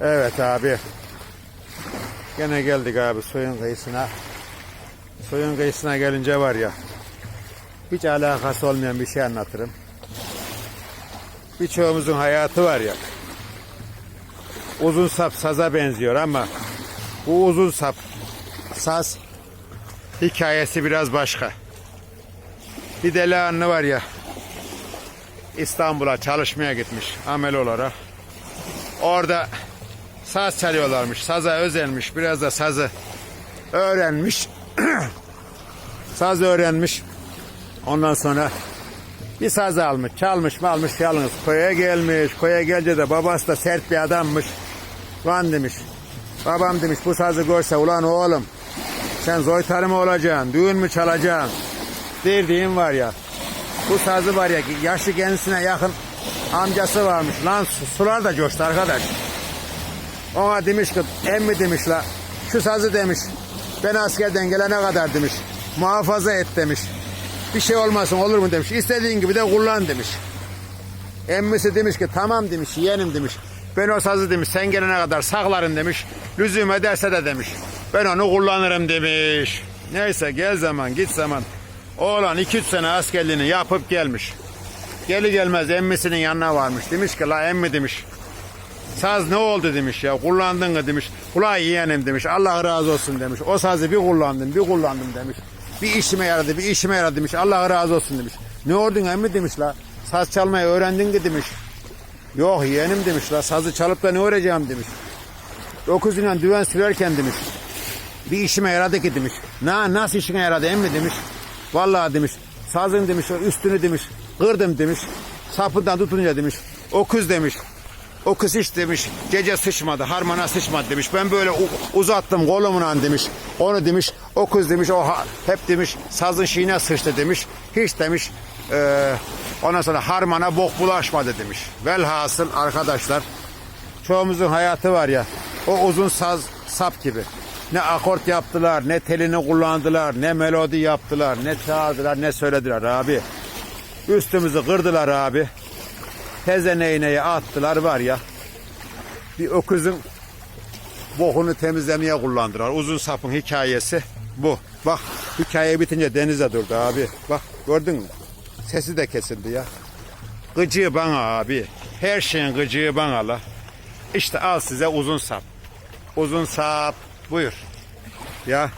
Evet abi. Gene geldik abi suyun kıyısına. Suyun kıyısına gelince var ya. Hiç alakası olmayan bir şey anlatırım. Birçoğumuzun hayatı var ya. Uzun sap saza benziyor ama bu uzun sap saz hikayesi biraz başka. Bir delikanlı var ya İstanbul'a çalışmaya gitmiş amel olarak. Orada saz çalıyorlarmış. Saza özenmiş. Biraz da sazı öğrenmiş. saz öğrenmiş. Ondan sonra bir saz almış. Çalmış mı almış yalnız. Koya gelmiş. Koya gelince de babası da sert bir adammış. Lan demiş. Babam demiş bu sazı görse ulan oğlum sen zoytarı mı olacaksın? Düğün mü çalacaksın? Derdiğim var ya. Bu sazı var ya yaşlı kendisine yakın amcası varmış. Lan su- sular da coştu arkadaş. Ona demiş ki emmi demiş la şu sazı demiş ben askerden gelene kadar demiş muhafaza et demiş. Bir şey olmasın olur mu demiş. İstediğin gibi de kullan demiş. Emmisi demiş ki tamam demiş yeğenim demiş. Ben o sazı demiş sen gelene kadar saklarım demiş. Lüzum ederse de demiş. Ben onu kullanırım demiş. Neyse gel zaman git zaman. Oğlan 2-3 sene askerliğini yapıp gelmiş. Geli gelmez emmisinin yanına varmış. Demiş ki la emmi demiş. Saz ne oldu demiş ya kullandın mı demiş. Ula yeğenim demiş Allah razı olsun demiş. O sazı bir kullandım bir kullandım demiş. Bir işime yaradı bir işime yaradı demiş. Allah razı olsun demiş. Ne oldun emmi demiş la. Saz çalmayı öğrendin mi demiş. Yok yeğenim demiş la sazı çalıp da ne öğreneceğim demiş. Dokuzuyla düven sürerken demiş. Bir işime yaradı ki demiş. Na, nasıl işine yaradı emmi demiş. Vallahi demiş. Sazın demiş üstünü demiş. Kırdım demiş. Sapından tutunca demiş. O kız demiş. O kız hiç demiş gece sıçmadı, harmana sıçmadı demiş. Ben böyle uzattım kolumla demiş. Onu demiş, o kız demiş, o hep demiş sazın şeyine sıçtı demiş. Hiç demiş eee ondan sonra harmana bok bulaşmadı demiş. Velhasıl arkadaşlar çoğumuzun hayatı var ya o uzun saz sap gibi. Ne akort yaptılar, ne telini kullandılar, ne melodi yaptılar, ne çaldılar, ne söylediler abi. Üstümüzü kırdılar abi. Teze iğneyi attılar var ya. Bir öküzün bokunu temizlemeye kullandılar. Uzun sapın hikayesi bu. Bak hikaye bitince denize durdu abi. Bak gördün mü? Sesi de kesildi ya. Gıcığı bana abi. Her şeyin gıcığı bana la. İşte al size uzun sap. Uzun sap. Buyur. Ya